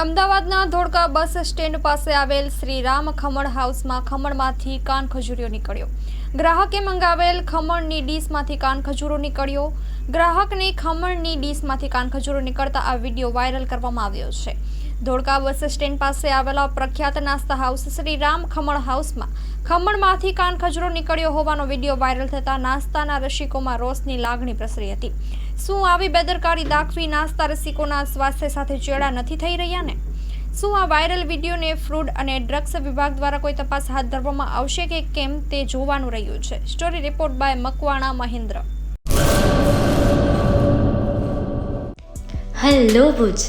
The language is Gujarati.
અમદાવાદના ધોળકા બસ સ્ટેન્ડ પાસે આવેલ શ્રી રામ ખમણ હાઉસમાં ખમણમાંથી કાન ખજૂરીઓ નીકળ્યો. ગ્રાહકે મંગાવેલ ખમણની ડીશમાંથી કાન ખજૂરો નીકળ્યો. ગ્રાહકને ખમણની ડીશમાંથી કાન ખજૂરો નીકળતા આ વીડિયો વાયરલ કરવામાં આવ્યો છે. ધોળકા બસ સ્ટેન્ડ પાસે આવેલા પ્રખ્યાત નાસ્તા હાઉસ શ્રી રામ ખમણ હાઉસમાં ખમણમાંથી કાન ખજરો નીકળ્યો હોવાનો વીડિયો વાયરલ થતાં નાસ્તાના રસિકોમાં રોષની લાગણી પ્રસરી હતી. શું આવી બેદરકારી દાખવી નાસ્તા રસિકોના સ્વાસ્થ્ય સાથે ચેડા નથી થઈ રહ્યા ને? શું આ વાયરલ વિડીયોને ફ્રૂડ અને ડ્રગ્સ વિભાગ દ્વારા કોઈ તપાસ હાથ ધરવામાં આવશે કે કેમ તે જોવાનું રહ્યું છે? Story report by Makwana Mahendra. Hello Bhuj.